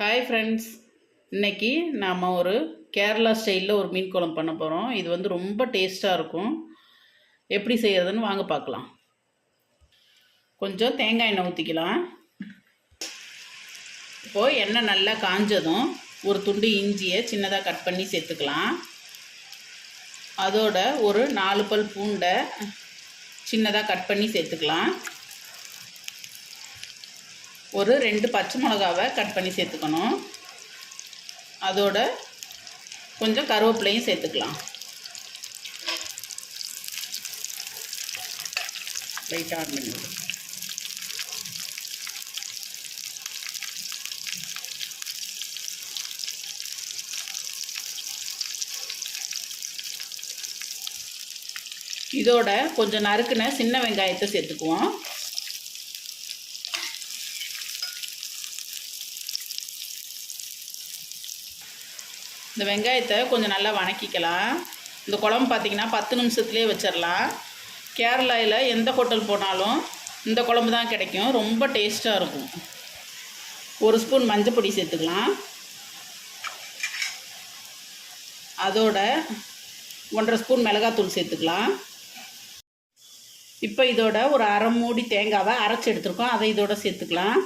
Hi friends இன்னைக்கு நாம் ஒரு கேரளா ஸ்டைலில் ஒரு மீன் குழம்பு பண்ண போகிறோம் இது வந்து ரொம்ப டேஸ்ட்டாக இருக்கும். எப்படி செய்கிறதுன்னு வாங்க பார்க்கலாம். கொஞ்சம் தேங்காய் எண்ணெய் ஊற்றிக்கலாம் இப்போது எண்ணெய் நல்லா காஞ்சதும் ஒரு துண்டு இஞ்சியை சின்னதாக கட் பண்ணி சேர்த்துக்கலாம். அதோட ஒரு நாலு பல் பூண்டை சின்னதாக கட் பண்ணி சேர்த்துக்கலாம். ஒரு ரெண்டு பச்சை மிளகாவை கட் பண்ணி சேர்த்துக்கணும். அதோட கொஞ்சம் கருவேப்பிலையும் சேர்த்துக்கலாம். லைட்டாக ஆன் பண்ணி இதோட கொஞ்சம் நறுக்குன சின்ன வெங்காயத்தை சேர்த்துக்குவோம். இந்த வெங்காயத்தை கொஞ்சம் நல்லா வணக்கிக்கலாம். இந்த குழம்பு பார்த்தீங்கன்னா பத்து நிமிஷத்துலேயே வச்சிடலாம் கேரளாவில் எந்த ஹோட்டல் போனாலும் இந்த குழம்பு தான் கிடைக்கும். ரொம்ப டேஸ்ட்டாக இருக்கும். ஒரு ஸ்பூன் மஞ்சள் பொடி சேர்த்துக்கலாம். அதோட ஒன்றரை ஸ்பூன் மிளகாத்தூள் சேர்த்துக்கலாம். இப்போ இதோட ஒரு அரை மூடி தேங்காவை அரைச்சி எடுத்துருக்கோம். அதை இதோட சேர்த்துக்கலாம்.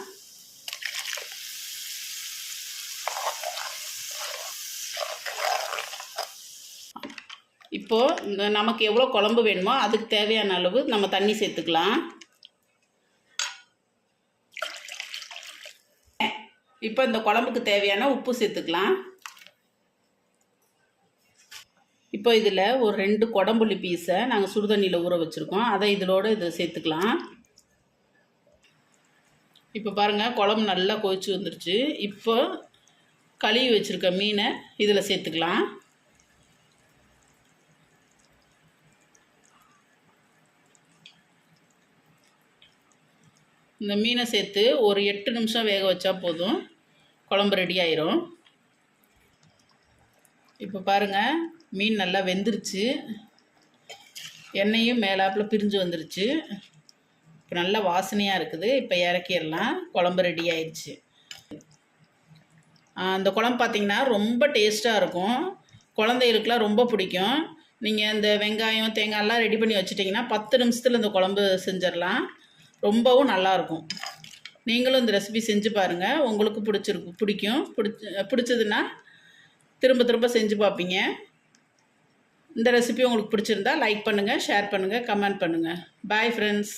இப்போது இந்த நமக்கு எவ்வளோ குழம்பு வேணுமோ அதுக்கு தேவையான அளவு நம்ம தண்ணி சேர்த்துக்கலாம். இப்போ இந்த குழம்புக்கு தேவையான உப்பு சேர்த்துக்கலாம். இப்போ இதில் ஒரு ரெண்டு குடம்புள்ளி பீஸை நாங்கள் சுடுதண்ணியில் ஊற வச்சுருக்கோம். அதை இதிலோடு இதை சேர்த்துக்கலாம். இப்போ பாருங்கள் குழம்பு நல்லா கொதிச்சு வந்துருச்சு. இப்போ கழுவி வச்சுருக்க மீனை இதில் சேர்த்துக்கலாம். இந்த மீனை சேர்த்து ஒரு எட்டு நிமிஷம் வேக வச்சா போதும். குழம்பு ரெடி ஆயிரும். இப்போ பாருங்கள் மீன் நல்லா வெந்துருச்சு. எண்ணெயும் மேலாப்பில் பிரிஞ்சு வந்துருச்சு. இப்போ நல்லா வாசனையாக இருக்குது. இப்போ இறக்கிடலாம். குழம்பு ரெடி ஆயிடுச்சு. அந்த குழம்பு பார்த்திங்கன்னா ரொம்ப டேஸ்ட்டாக இருக்கும். குழந்தைகளுக்குலாம் ரொம்ப பிடிக்கும். நீங்கள் இந்த வெங்காயம் தேங்காயெல்லாம் ரெடி பண்ணி வச்சுட்டிங்கன்னா பத்து நிமிஷத்தில் இந்த குழம்பு செஞ்சிடலாம். ரொம்பவும் நல்லாயிருக்கும் நீங்களும் இந்த ரெசிபி செஞ்சு பாருங்கள் உங்களுக்கு பிடிச்சிருக்கு பிடிக்கும். பிடிச்ச பிடிச்சதுன்னா திரும்ப திரும்ப செஞ்சு பார்ப்பீங்க இந்த ரெசிபி உங்களுக்கு பிடிச்சிருந்தா லைக் பண்ணுங்கள் ஷேர் பண்ணுங்கள் கமெண்ட் பண்ணுங்கள் பாய் ஃப்ரெண்ட்ஸ்